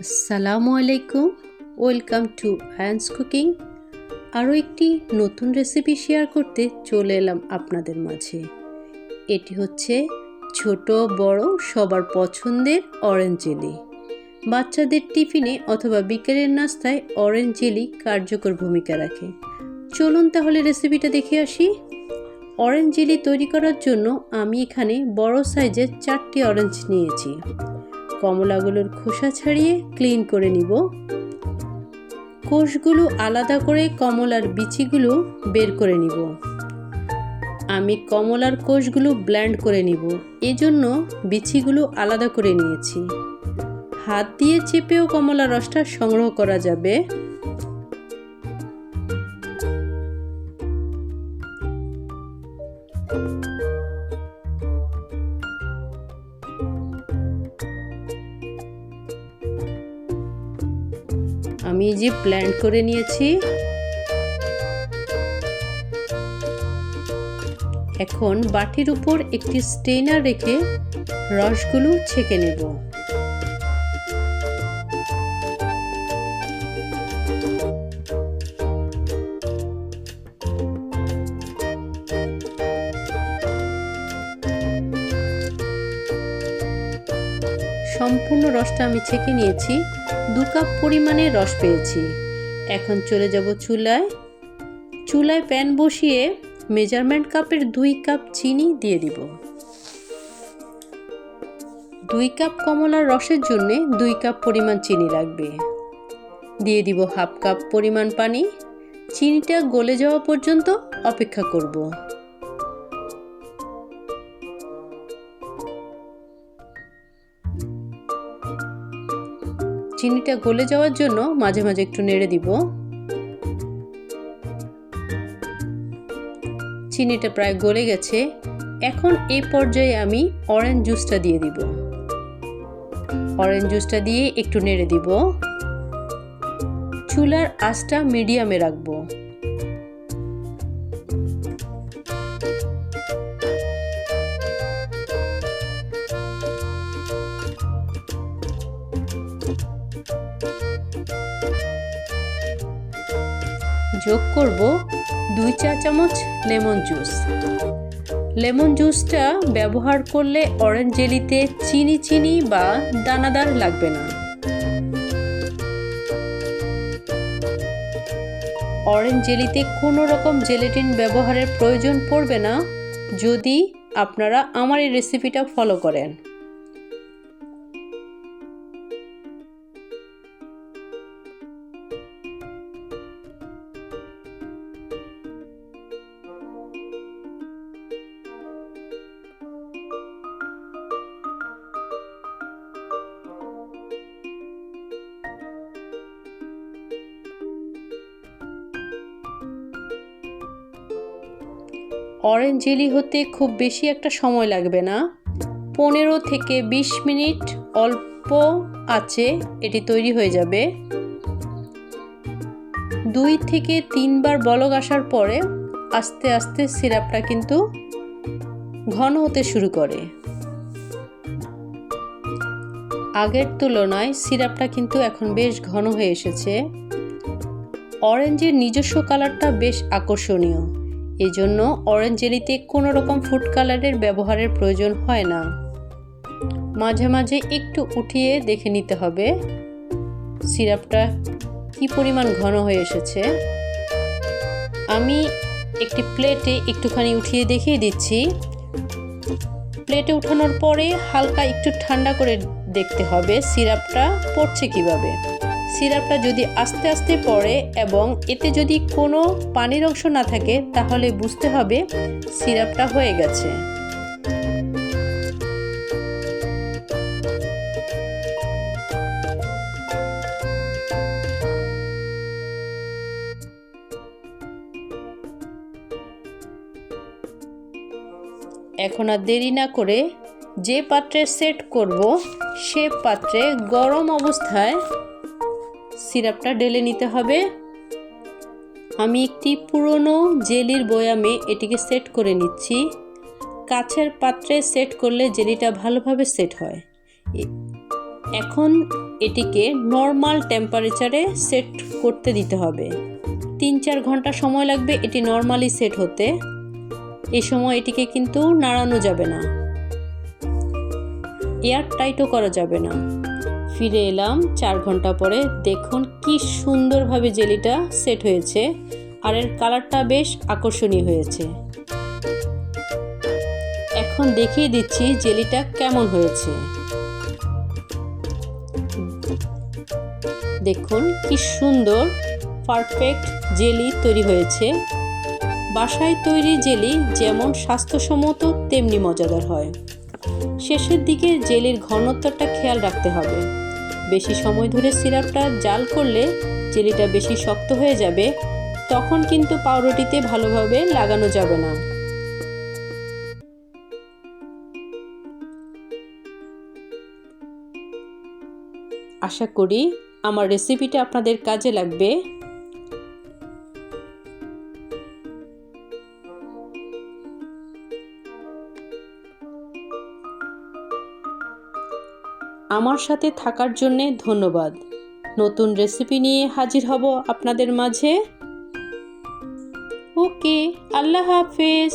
আসসালামু আলাইকুম। Welcome to Ayans cooking আরও একটি নতুন রেসিপি শেয়ার করতে চলে এলাম আপনাদের মাঝে। এটি হচ্ছে ছোট, বড়, সবার পছন্দের অরেঞ্জ জেলি বাচ্চাদের টিফিনে অথবা বিকেলের নাস্তায় অরেঞ্জ জেলি কার্যকর ভূমিকা রাখে। চলুন তাহলে রেসিপিটা দেখে আসি। অরেঞ্জ জেলি তৈরি করার জন্য আমি এখানে বড় সাইজের চারটি অরেঞ্জ নিয়েছি। কমলাগুলোর খোসা ছাড়িয়ে ক্লিন করে নিব। কোষগুলো আলাদা করে কমলার বিচিগুলো বের করে নিব। আমি কমলার কোষগুলো ব্ল্যান্ড করে নিব। এজন্য বিচিগুলো আলাদা করে নিয়েছি। হাত দিয়ে চেপেও কমলা রসটা সংগ্রহ করা যাবে। আমি যে প্ল্যান্ট করে নিয়েছি। এখন বাটির উপর একটি স্টেনার রেখে রসগুলো ছেঁকে নেব। সম্পূর্ণ রসটা আমি ছেঁকে নিয়েছি। দু কাপ পরিমাণে রস পেয়েছি। এখন চলে যাব চুলায়। চুলায় প্যান বসিয়ে মেজারমেন্ট কাপের দুই কাপ চিনি দিয়ে দিব। দুই কাপ কমলার রসের জন্যে দুই কাপ পরিমাণ চিনি লাগবে। দিয়ে দিব হাফ কাপ পরিমাণ পানি। চিনিটা গলে যাওয়া পর্যন্ত অপেক্ষা করব। চিনিটা গলে যাওয়ার জন্য মাঝে মাঝে একটু নেড়ে দিব। চিনিটা প্রায় গলে গেছে। এখন এই পর্যায়ে আমি অরেঞ্জ জুসটা দিয়ে দিব। অরেঞ্জ জুসটা দিয়ে একটু নেড়ে দিব। চুলার আঁচটা মিডিয়ামে রাখব। যোগ করব দুই চা চামচ লেমন জুস। লেমন জুসটা ব্যবহার করলে অরেঞ্জ জেলিতে চিনি চিনি বা দানাদার লাগবে না। অরেঞ্জ জেলিতে কোনো রকম জেলেটিন ব্যবহারের প্রয়োজন পড়বে না, যদি আপনারা আমার এই রেসিপিটা ফলো করেন। অরেঞ্জ জেলি হতে খুব বেশি একটা সময় লাগবে না। পনেরো থেকে বিশ মিনিট অল্প আছে, এটি তৈরি হয়ে যাবে। দুই থেকে তিনবার বলক আসার পরে আস্তে আস্তে সিরাপটা কিন্তু ঘন হতে শুরু করে। আগের তুলনায় সিরাপটা কিন্তু এখন বেশ ঘন হয়ে এসেছে। অরেঞ্জের নিজস্ব কালারটা বেশ আকর্ষণীয়। এই জন্য অরেঞ্জ জেলিতে কোনো রকম ফুড কালারের ব্যবহারের প্রয়োজন হয় না। মাঝে মাঝে একটু উঠিয়ে দেখে নিতে হবে, সিরাপটা কি পরিমাণ ঘন হয়ে এসেছে। আমি একটি প্লেটে একটুখানি উঠিয়ে দেখিয়ে দিচ্ছি। প্লেটে উঠানোর পরে হালকা একটু ঠান্ডা করে দেখতে হবে সিরাপটা পড়ছে কীভাবে। সিরাপটা যদি আস্তে আস্তে পড়ে এবং এতে যদি কোনো পানির অংশ না থাকে, তাহলে বুঝতে হবে সিরাপটা হয়ে গেছে। এখন আর দেরি না করে যে পাত্রে সেট করব, সে পাত্রে গরম অবস্থায় সিরাপটা ঢেলে নিতে হবে। আমি একটি পুরনো জেলির বয়ামে এটিকে সেট করে নিচ্ছি। কাছের পাত্রে সেট করলে জেলিটা ভালোভাবে সেট হয়। এখন এটিকে নর্মাল টেম্পারেচারে সেট করতে দিতে হবে। তিন চার ঘণ্টা সময় লাগবে এটি নর্মালি সেট হতে। এ সময় এটিকে কিন্তু নাড়ানো যাবে না। এয়ার টাইটও করা যাবে না। ফিরে এলাম চার ঘণ্টা পরে। দেখুন কি সুন্দরভাবে জেলিটা সেট হয়েছে আর এর কালারটা বেশ আকর্ষণীয় হয়েছে। এখন দেখিয়ে দিচ্ছি জেলিটা কেমন হয়েছে। দেখুন কি সুন্দর, পারফেক্ট জেলি তৈরি হয়েছে। বাসায় তৈরি জেলি যেমন স্বাস্থ্যসম্মত, তেমনি মজাদার হয়। শেষের দিকে জেলির ঘনত্বটা খেয়াল রাখতে হবে। বেশি সময় ধরে সিরাপটা জাল করলে জেলিটা বেশি শক্ত হয়ে যাবে, তখন কিন্তু পাউরুটিতে ভালোভাবে লাগানো যাবে না। আশা করি আমার রেসিপিটা আপনাদের কাজে লাগবে। আমার সাথে থাকার জন্যে ধন্যবাদ। নতুন রেসিপি নিয়ে হাজির হব আপনাদের মাঝে। ওকে, আল্লাহ হাফেজ।